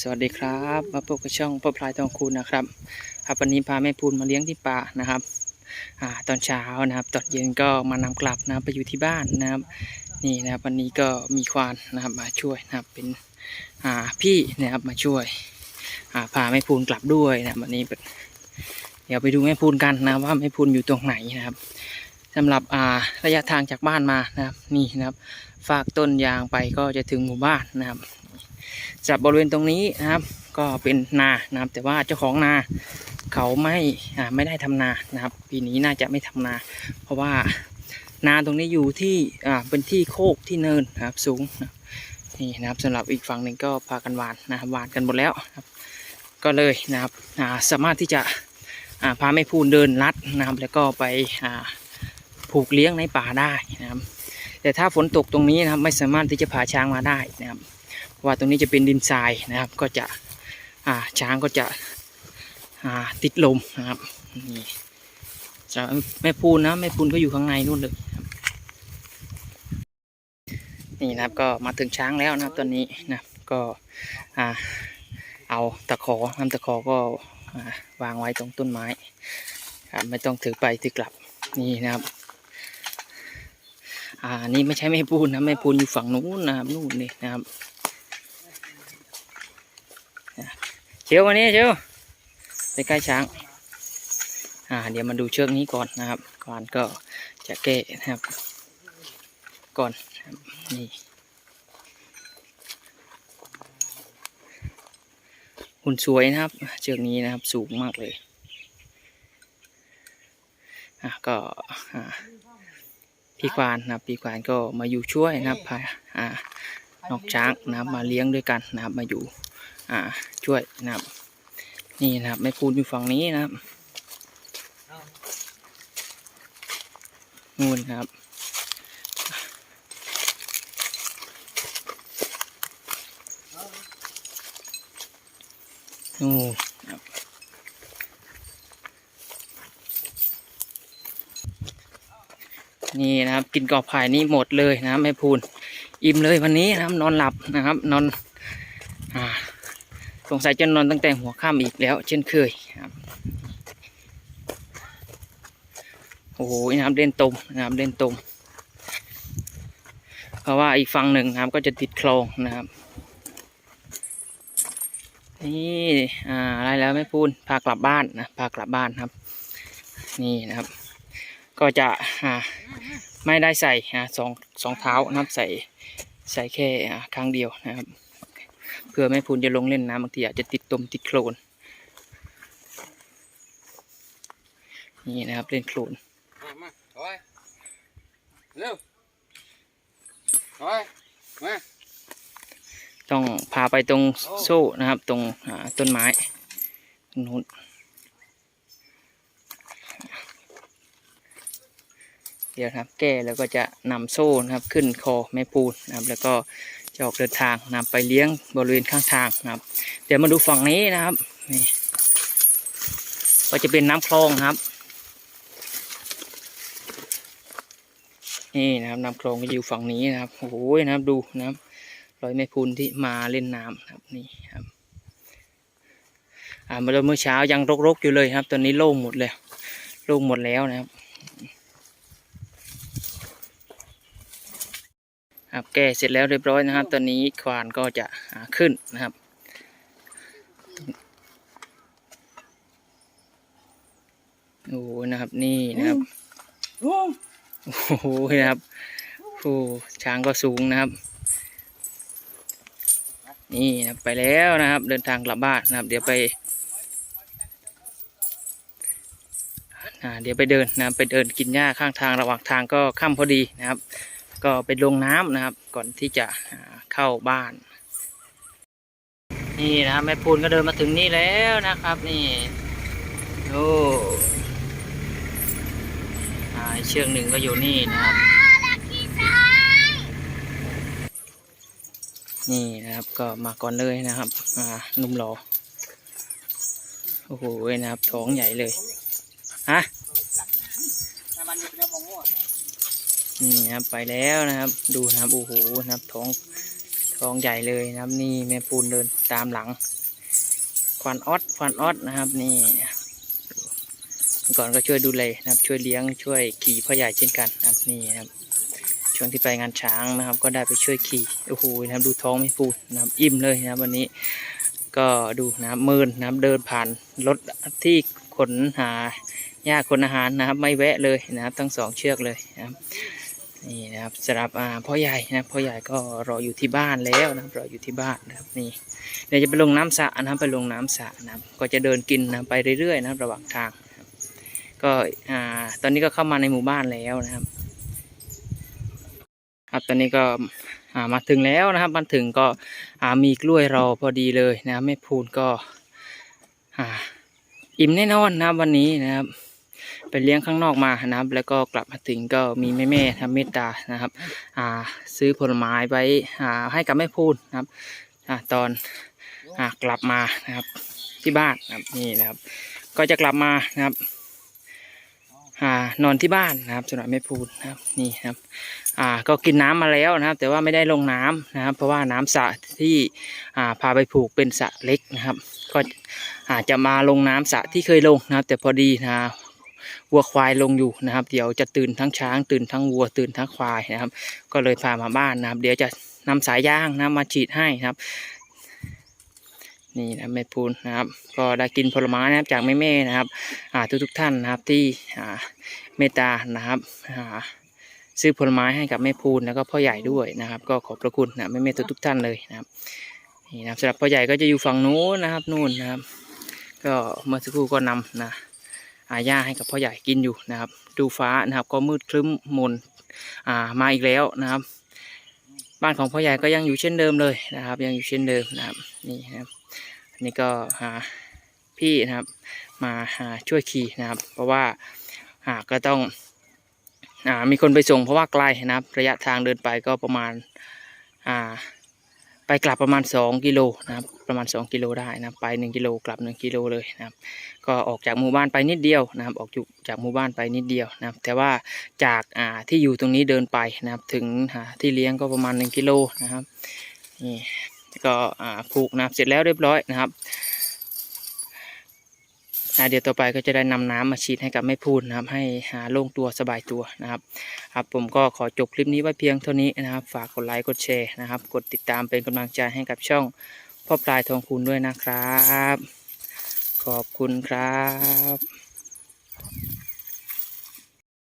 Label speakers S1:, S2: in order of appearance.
S1: สวัสดีครับมาพบกับช่องพ่อพลายทองคูณนะครับครับวันนี้พาแม่พูนมาเลี้ยงที่ป่านะครับอ่าตอนเช้านะครับ ตอนเย็นก็มานำกลับนะครับไปอยู่ที่บ้านนะครับ นี่นะครับวันนี้ก็มีควานนะครับมาช่วยนะครับเป็นอ่าพี่นะครับมาช่วยอ่าพาแม่พูนกลับด้วยนะวันนี้เป็นเดี๋ยวไปดูแม่พูนกันนะว่าแม่พูนอยู่ตรงไหนนะครับสำหรับอ่าระยะทางจากบ้านมานะครับ นี่นะครับ ฝากต้นยางไปก็จะถึงหมู่บ้านนะครับ จากบริเวณตรงนี้นะครับ ก็เป็นนานะครับ แต่ว่าเจ้าของนาเขาไม่ไม่ได้ทำนานะครับ ปีนี้น่าจะไม่ทำนา เพราะว่านาตรงนี้อยู่ที่อ่าเป็นที่โคกที่เนินนะครับสูงนี่นะครับสำหรับอีกฝั่งหนึ่งก็พากันหวานนะครับหวานกันหมดแล้วครับก็เลยนะครับสามารถที่จะอ่าพาแม่พูนเดินลัดนะครับ แล้วก็ไปอ่าผูกเลี้ยงในป่าได้นะครับ แต่ถ้าฝนตกตรงนี้นะครับไม่สามารถที่จะพาช้างมาได้นะครับ ว่าตรงนี้จะเป็นดินทรายนะครับ ก็จะช้างก็จะติดลมนะครับนี่แม่พูนนะแม่พูนก็อยู่ข้างในนู่นเลยนี่นะครับก็มาถึงช้างแล้วนะครับตอนนี้นะก็เอาตะขอน้ำตะขอก็วางไว้ตรงต้นไม้ครับไม่ต้องถือไปถือกลับนี่นะครับอ่านี่ไม่ใช่แม่พูนนะแม่พูนอยู่ฝั่งนู้นนะครับนู่นนี่นะครับ เชียววันนี้เชียวไปใกล้ช้าง อ่า เดี๋ยวมาดูเชือกนี้ก่อนนะครับ ก่อนก็จะแก้นะครับ ก่อนนี่หุ่นสวยนะครับ เชือกนี้นะครับสูงมากเลยอะก็อ่าพี่ควานนะครับพี่ควานก็มาอยู่ช่วยนะครับพาอ่านอกช้างนะครับมาเลี้ยงด้วยกันนะครับมาอยู่ อ่า ช่วยนะครับ นี่นะครับแม่พูนอยู่ฝั่งนี้นะครับนู่นครับ นู่นครับ นี่นะครับ กินกอบไผ่นี่หมดเลยนะครับแม่พูน อิ่มเลยวันนี้นะครับ นอนหลับนะครับ นอน อ่า สงสัยจะนอนตั้งแต่หัวค่ำอีกแล้ว เช่นเคยครับโอ้โหน้ำเล่นตมน้ำเล่นตมเพราะว่าอีกฝั่งหนึ่งนะครับก็จะติดคลองนะครับนี่อ่าอะไรแล้วไม่พูนพากลับบ้านนะพากลับบ้านครับ นี่นะครับ ก็จะอ่าไม่ได้ใส่อ่าสองสองเท้านะครับใส่ใส่แค่อ่าครั้งเดียวนะครับ เพื่อแม่พูนจะลงเล่นน้ำบางทีอาจจะติดตมติดโคลนนี่นะครับเล่นโคลน
S2: มามาถอยเร็วถอยมา
S1: ต้องพาไปตรงโซ่นะครับ ตรงอ่าต้นไม้ตรงนู้นเดี๋ยวนะครับแก้แล้วก็จะนำโซ่นะครับขึ้นคอแม่ปูนนะครับ แล้วก็ จะออกเดินทางนะไปเลี้ยงบริเวณข้างทางนะครับ เดี๋ยวมาดูฝั่งนี้นะครับนี่ก็จะเป็นน้ำคลองครับ นี่นะครับน้ำคลองก็อยู่ฝั่งนี้นะครับโอ้โหนะครับดูนะครับรอยแม่พูนที่มาเล่นน้ำครับนี่ครับอ่ามื่อเมื่อเช้ายังรกๆอยู่เลยครับ ตอนนี้โล่งหมดเลยโล่งหมดแล้วนะครับ ครับแก้เสร็จแล้วเรียบร้อยนะครับ ตอนนี้ควานก็จะขึ้นนะครับ โอ้โหนะครับนี่นะครับ โอ้โหนะครับโอ้ช้างก็สูงนะครับ นี่นะไปแล้วนะครับ เดินทางกลับบ้านนะครับ เดี๋ยวไปเดี๋ยวไปเดินนะไปเดินกินหญ้าข้างทางระหว่างทางก็ค่ำพอดีนะครับ ก็ไปลงน้ำนะครับ ก่อนที่จะเข้าบ้าน นี่นะแม่ปูนก็เดินมาถึงนี่แล้วนะครับนี่โอ้เชือกหนึ่งก็อยู่นี่นะครับนี่นะครับก็มาก่อนเลยนะครับอ่านุ่มหล่อโอ้โหนะครับท้องใหญ่เลยฮะ นี่ครับไปแล้วนะครับ ดูนะครับโอ้โหนะครับท้องท้องใหญ่เลยนะครับ นี่แม่ปูนเดินตามหลังควานออดควานออดนะครับ นี่ก่อนก็ช่วยดูแลนะครับ ช่วยเลี้ยงช่วยขี่พ่อใหญ่เช่นกันนะครับนี่นะครับ ช่วงที่ไปงานช้างนะครับ ก็ได้ไปช่วยขี่โอ้โหนะครับ ดูท้องไม่ปูดนะครับอิ่มเลยนะครับ วันนี้ก็ดูนะครับเมินนะครับ เดินผ่านรถที่ขนหาหญ้าขนอาหารนะครับ ไม่แวะเลยนะครับ ทั้งสองเชือกเลยนะครับ นี่นะครับสำหรับพ่อใหญ่นะพ่อใหญ่ก็รออยู่ที่บ้านแล้วนะรออยู่ที่บ้านนะครับนี่เดี๋ยวจะไปลงน้ำสระนะครับไปลงน้ำสระนะครับก็จะเดินกินนะครับไปเรื่อยๆนะระหว่างทางก็อ่าตอนนี้ก็เข้ามาในหมู่บ้านแล้วนะครับครับตอนนี้ก็อ่ามาถึงแล้วนะครับมาถึงก็อ่ามีกล้วยรอพอดีเลยนะครับแม่พูนก็อ่าอิ่มแน่นอนนะวันนี้นะครับ ไปเลี้ยงข้างนอกมานะครับ แล้วก็กลับมาถึงก็มีแม่แม่ๆทำเมตตานะครับอ่าซื้อผลไม้ไว้อ่าให้กับแม่พูนนะครับอ่าตอนอ่ากลับมานะครับที่บ้านนะครับนี่นะครับ ก็จะกลับมานะครับอ่านอนที่บ้านนะครับสำหรับแม่พูนนะครับนี่นะครับอ่าก็กินน้ำมาแล้วนะครับ แต่ว่าไม่ได้ลงน้ำนะครับ เพราะว่าน้ำสระที่อ่าพาไปผูกเป็นสระเล็กนะครับ ก็อาจจะมาลงน้ำสระที่เคยลงนะครับ แต่พอดีนะ วัวควายลงอยู่นะครับ เดี๋ยวจะตื่นทั้งช้าง ตื่นทั้งวัวตื่นทั้งควายนะครับ ก็เลยพามาบ้านนะครับ เดี๋ยวจะนำสายยางนะมาฉีดให้นะครับ นี่นะแม่พูนนะครับ ก็ได้กินผลไม้นะครับจากแม่ๆนะครับอ่าทุกทุกๆท่านนะครับที่อ่าเมตตานะครับอ่าซื้อผลไม้ให้กับแม่พูนแล้วก็พ่อใหญ่ด้วยนะครับ ก็ขอบพระคุณนะแม่เมตทุกๆท่านเลยนะครับนี่นะสำหรับพ่อใหญ่ก็จะอยู่ฝั่งนู้นนะครับนู่นนะครับ ก็เมื่อสักครู่ก็นำนะ อาย่าให้กับพ่อใหญ่กินอยู่นะครับ ดูฟ้านะครับ ก็มืดครึ้มมนอ่ามาอีกแล้วนะครับ บ้านของพ่อใหญ่ก็ยังอยู่เช่นเดิมเลยนะครับ ยังอยู่เช่นเดิมนะครับนี่นะครับนนี้ก็หาพี่นะครับ มาหาช่วยขี่นะครับ เพราะว่าหาก็ต้องอ่ามีคนไปส่งเพราะว่าไกลนะครับ ระยะทางเดินไปก็ประมาณอ่า ไปกลับประมาณ 2 กิโลนะครับประมาณ 2 กิโลได้นะครับไป 1 กิโลกลับ 1 กิโลเลยนะครับก็ออกจากหมู่บ้านไปนิดเดียวนะครับออกจากหมู่บ้านไปนิดเดียวนะครับแต่ว่าจากอ่าที่อยู่ตรงนี้เดินไปนะครับถึงที่เลี้ยงก็ประมาณ 1 กิโลนะครับนี่ก็อ่าผูกนะครับเสร็จแล้วเรียบร้อยนะครับ นะเดี๋ยวต่อไปก็จะได้นำน้ำมาฉีดให้กับแม่พูนนะครับ ให้หาโล่งตัวสบายตัวนะครับครับผมก็ขอจบคลิปนี้ไว้เพียงเท่านี้นะครับ ฝากกดไลค์กดแชร์นะครับ กดติดตามเป็นกำลังใจให้กับช่องพ่อปลายทองคูณด้วยนะครับ ขอบคุณครับ